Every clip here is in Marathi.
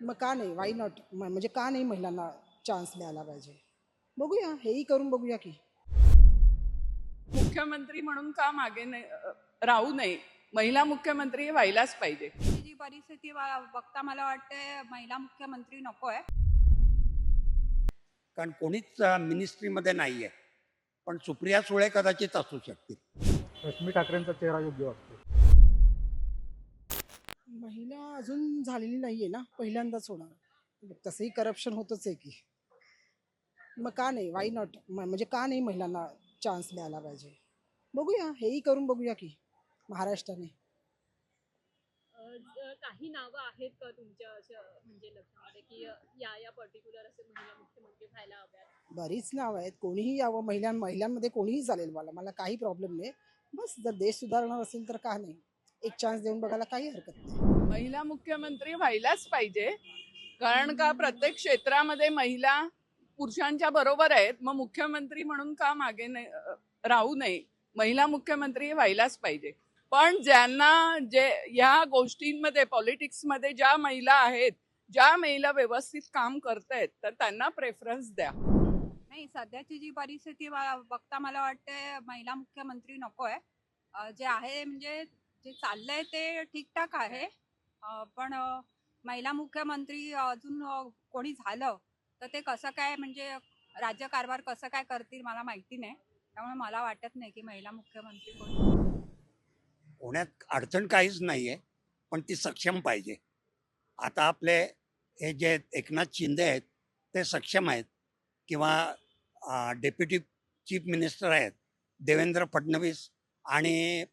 मग का नाही? वाय नॉट म्हणजे का नाही महिलांना चान्स मिळाला पाहिजे? बघूया. हेही करून बघूया की. मुख्यमंत्री म्हणून का मागे नाही राहू नये? महिला मुख्यमंत्री व्हायलाच पाहिजे. जी परिस्थिती वा- बघता मला वाटते महिला मुख्यमंत्री नको आहे कारण कोणीच मिनिस्ट्रीमध्ये नाही आहे पण सुप्रिया सुळे कदाचित असू शकतील. रश्मी ठाकरेंचा चेहरा योग्य वाटतो महिला अजून झालेली नाही आहे ना पहिल्यांदाच होणार. तसंही करप्शन होतच आहे की. मग का नाही वाय नॉट म्हणजे का नाही महिलांना चान्स मिळाला पाहिजे? बघूया हेही करून बघूया की महाराष्ट्राने. काही नावं आहेत का तुमच्या अशा म्हणजे लक्षामध्ये की या या पर्टिक्युलर असे महिला मुख्यमंत्री व्हायला हव्यात? बरीच नावं आहेत. कोणीही यावं महिलां महिलांमध्ये कोणीही चालेल मला. मला काही प्रॉब्लेम नाही. बस जर देश सुधारणार असेल तर का नाही? एक चान्स देऊन बघायला काही हरकत नाही. महिला मुख्यमंत्री व्हायलाच पाहिजे. कारण का प्रत्येक क्षेत्रामध्ये महिला पुरुषांच्या बरोबर आहेत. मग मुख्यमंत्री म्हणून का मागे राहू नये? महिला मुख्यमंत्री व्हायलाच पाहिजे. पण ज्यांना जे या गोष्टींमध्ये पॉलिटिक्समध्ये ज्या महिला आहेत ज्या महिला व्यवस्थित काम करतायत तर त्यांना प्रेफरन्स द्या. नाही सध्याची जी परिस्थिती बघता मला वाटते महिला मुख्यमंत्री नको आहे जे आहे म्हणजे जे चाललंय ते ठीकठाक आहे. पण महिला मुख्यमंत्री अजून कोणी झालं तर ते कसं काय म्हणजे राज्यकारभार कसं काय करतील मला माहिती नाही. त्यामुळे मला वाटत नाही की महिला मुख्यमंत्री कोणी. होण्यात अडचण काहीच नाही आहे पण ती सक्षम पाहिजे. आता आपले हे जे एकनाथ शिंदे आहेत ते सक्षम आहेत किंवा डेप्युटी चीफ मिनिस्टर आहेत देवेंद्र फडणवीस आणि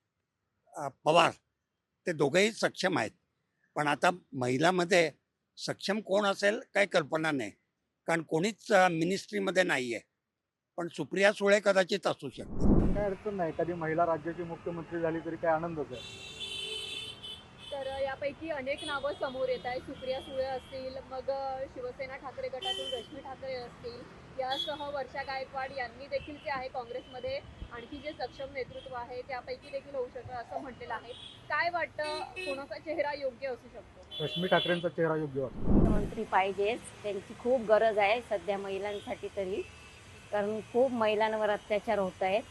पवार ते दोघेही सक्षम आहेत. पण आता महिलामध्ये सक्षम कोण असेल काही कल्पना नाही. कारण कोणीच मिनिस्ट्रीमध्ये नाही आहे पण सुप्रिया सुळे कदाचित असू शकते काय अडचण नाही. एखादी महिला राज्याची मुख्यमंत्री झाली तरी काय आनंदच आहे. तर यापैकी अनेक नावं समोर येत आहेत. सुप्रिया सुळे असतील मग शिवसेना ठाकरे गटातून रश्मी ठाकरे यासह वर्षा गायकवाड यांनी देखील जे आहे काँग्रेसमध्ये आणखी जे सक्षम नेतृत्व आहे त्यापैकी देखील होऊ शकतं असं म्हटलेलं आहे. काय वाटतं? कोणाचा चेहरा योग्य असू शकतो? रश्मी ठाकरेंचा चेहरा योग्य वाटतो. मुख्यमंत्री पाहिजेच त्यांची खूप गरज आहे सध्या महिलांसाठी तरी. कारण खूप महिलांवर अत्याचार होत आहेत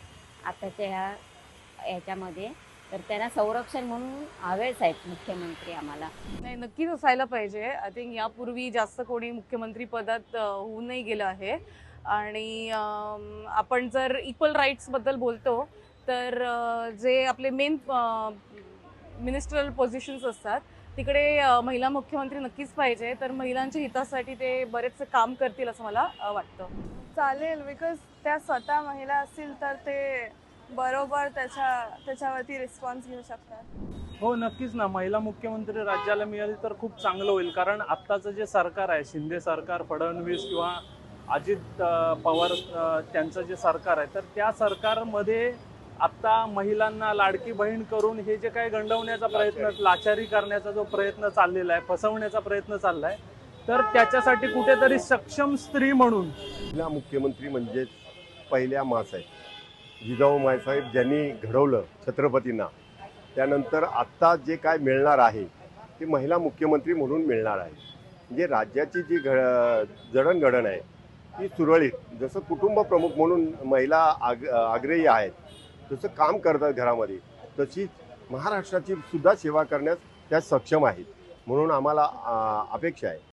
आताच्या ह्या याच्यामध्ये. तर त्यांना संरक्षण म्हणून हवेच आहेत मुख्यमंत्री आम्हाला. नाही नक्कीच असायला पाहिजे. आय थिंक यापूर्वी जास्त कोणी मुख्यमंत्री पदात अ, होऊन नाही गेलं आहे. आणि आपण जर इक्वल राईट्सबद्दल बोलतो तर जे आपले मेन मिनिस्ट्रल पोझिशन्स असतात तिकडे महिला मुख्यमंत्री नक्कीच पाहिजे. तर महिलांच्या हितासाठी ते बरेचसे काम करतील असं मला वाटतं. चालेल बिकॉज त्या स्वतः महिला असतील तर ते बरोबर त्याच्या त्याच्यावरती रिस्पॉन्स घेऊ शकतात. हो नक्कीच ना. महिला मुख्यमंत्री राज्याला मिळाली तर खूप चांगलं होईल. कारण आत्ताचं जे सरकार आहे शिंदे सरकार फडणवीस किंवा अजित अ, पवार अ, त्यांचं जे सरकार आहे तर त्या सरकारमध्ये आत्ता महिलांना लाडकी बहीण करून हे जे काही गंडवण्याचा प्रयत्न लाचारी. करण्याचा जो प्रयत्न चाललेला आहे फसवण्याचा प्रयत्न चालला आहे तर त्याच्यासाठी कुठेतरी सक्षम स्त्री म्हणून. महिला मुख्यमंत्री म्हणजेच पहिल्या मासाहेब जिजाऊ मायसाहेब ज्यांनी घडवलं छत्रपतींना त्यानंतर आत्ता जे काय मिळणार आहे ते महिला मुख्यमंत्री म्हणून मिळणार आहे. म्हणजे राज्याची जी घ जडणघडण आहे ती सुरळीत जसं कुटुंब प्रमुख म्हणून महिला आग आग्रही आहेत जसं काम करतात घरामध्ये तशीच महाराष्ट्राची सुद्धा सेवा करण्यास त्या सक्षम आहेत म्हणून आम्हाला अपेक्षा आहे.